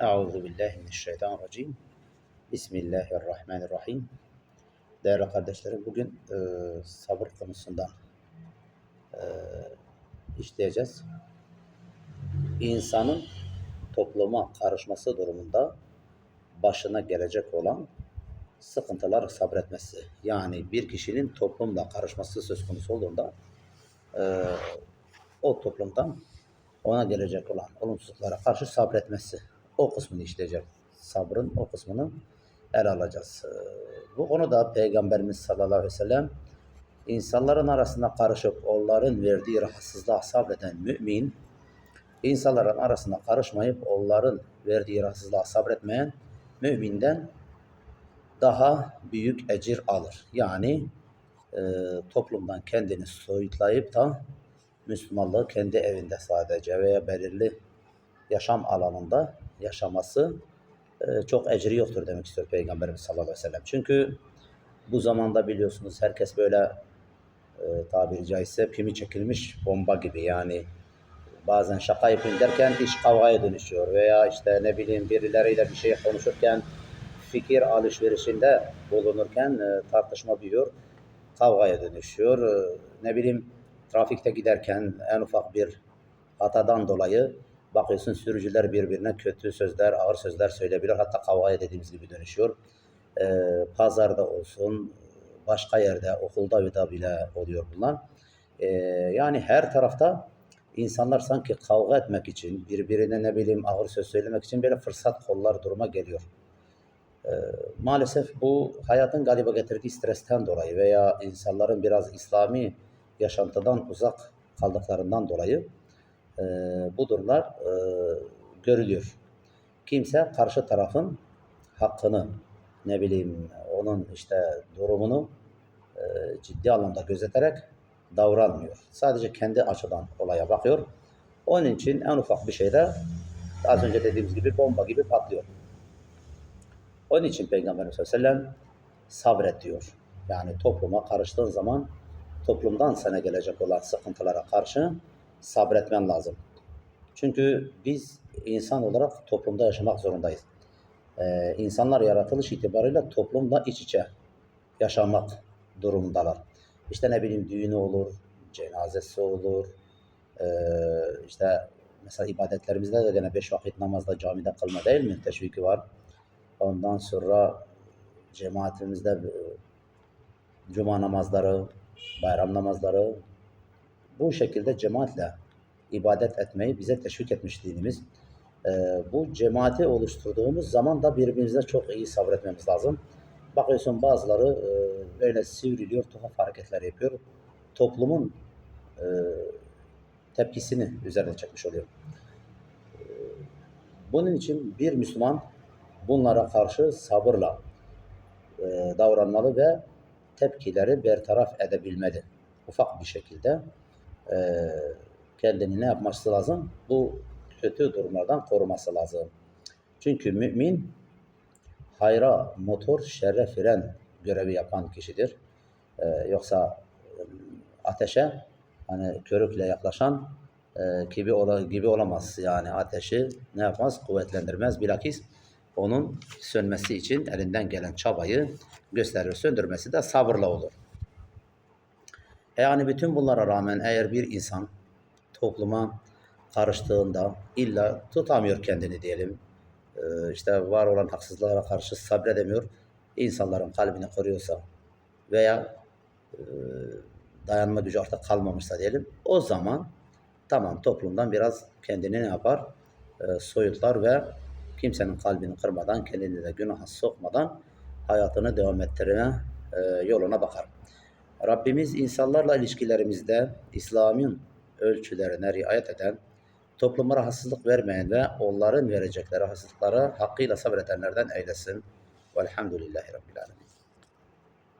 Euzu billahi mineşşeytanirracim. Bismillahirrahmanirrahim. Değerli kardeşlerim, bugün e, sabır konusundan e, işleyeceğiz. İnsanın topluma karışması durumunda başına gelecek olan sıkıntılar sabretmesi. Yani bir kişinin toplumla karışması söz konusu olduğunda e, o toplumdan ona gelecek olan olumsuzluklara karşı sabretmesi. O kısmını işleyecek. Sabrın o kısmını ele alacağız. Bu konuda Peygamberimiz sallallahu aleyhi ve sellem insanların arasında karışıp onların verdiği rahatsızlığa sabreden mümin, insanların arasında karışmayıp onların verdiği rahatsızlığa sabretmeyen müminden daha büyük ecir alır. Yani e, toplumdan kendini soyutlayıp da Müslümanlığı kendi evinde sadece veya belirli yaşam alanında yaşaması e, çok ecri yoktur demek istiyor Peygamberimiz sallallahu aleyhi ve sellem. Çünkü bu zamanda biliyorsunuz herkes böyle e, tabiri caizse pimi çekilmiş bomba gibi yani bazen şaka yapayım derken iş kavgaya dönüşüyor veya işte ne bileyim birileriyle bir şey konuşurken fikir alışverişinde bulunurken e, tartışma büyüyor, kavgaya dönüşüyor. E, ne bileyim trafikte giderken en ufak bir hatadan dolayı bakıyorsun sürücüler birbirine kötü sözler, ağır sözler söyleyebilir. Hatta kavgaya dediğimiz gibi dönüşüyor. E, pazarda olsun, başka yerde, okulda da bile oluyor bunlar. E, yani her tarafta insanlar sanki kavga etmek için, birbirine ne bileyim ağır söz söylemek için böyle fırsat kollar duruma geliyor. Ee, maalesef bu hayatın galiba getirdiği stresten dolayı veya insanların biraz İslami yaşantıdan uzak kaldıklarından dolayı e, bu durumlar e, görülüyor. Kimse karşı tarafın hakkını ne bileyim onun işte durumunu e, ciddi anlamda gözeterek davranmıyor. Sadece kendi açıdan olaya bakıyor. Onun için en ufak bir şeyde az önce dediğimiz gibi bomba gibi patlıyor. Onun için ve sellem sabret diyor. Yani topluma karıştığın zaman toplumdan sana gelecek olan sıkıntılara karşı sabretmen lazım. Çünkü biz insan olarak toplumda yaşamak zorundayız. Ee, insanlar yaratılış itibariyle toplumla iç içe yaşamak durumundalar. İşte ne bileyim düğünü olur, cenazesi olur, ee, işte mesela ibadetlerimizde de gene beş vakit namazda camide kılma değil mi? Teşviki var. Ondan sonra cemaatimizde e, cuma namazları, bayram namazları bu şekilde cemaatle ibadet etmeyi bize teşvik etmiş dinimiz. Ee, bu cemaati oluşturduğumuz zaman da birbirimize çok iyi sabretmemiz lazım. Bakıyorsun bazıları e, böyle sivriliyor, tuhaf hareketler yapıyor. Toplumun e, tepkisini üzerine çekmiş oluyor. Ee, bunun için bir Müslüman bunlara karşı sabırla e, davranmalı ve tepkileri bertaraf edebilmeli. Ufak bir şekilde e, kendini ne yapması lazım? Bu kötü durumlardan koruması lazım. Çünkü mümin hayra motor, şerre fren görevi yapan kişidir. E, yoksa e, ateşe hani körükle yaklaşan e, gibi ola, gibi olamaz. Yani ateşi ne yapmaz? Kuvvetlendirmez. Bilakis onun sönmesi için elinden gelen çabayı gösterir. Söndürmesi de sabırla olur. E yani bütün bunlara rağmen eğer bir insan topluma karıştığında illa tutamıyor kendini diyelim. Ee, işte var olan haksızlıklara karşı sabredemiyor. İnsanların kalbini koruyorsa veya e, dayanma gücü artık kalmamışsa diyelim. O zaman tamam toplumdan biraz kendini ne yapar? E, soyutlar ve kimsenin kalbini kırmadan, kendini de günaha sokmadan hayatını devam ettirme e, yoluna bakar. Rabbimiz insanlarla ilişkilerimizde İslam'ın ölçülerine riayet eden, topluma rahatsızlık vermeyen ve onların verecekleri rahatsızlıklara hakkıyla sabredenlerden eylesin. Velhamdülillahi Rabbil Alemin.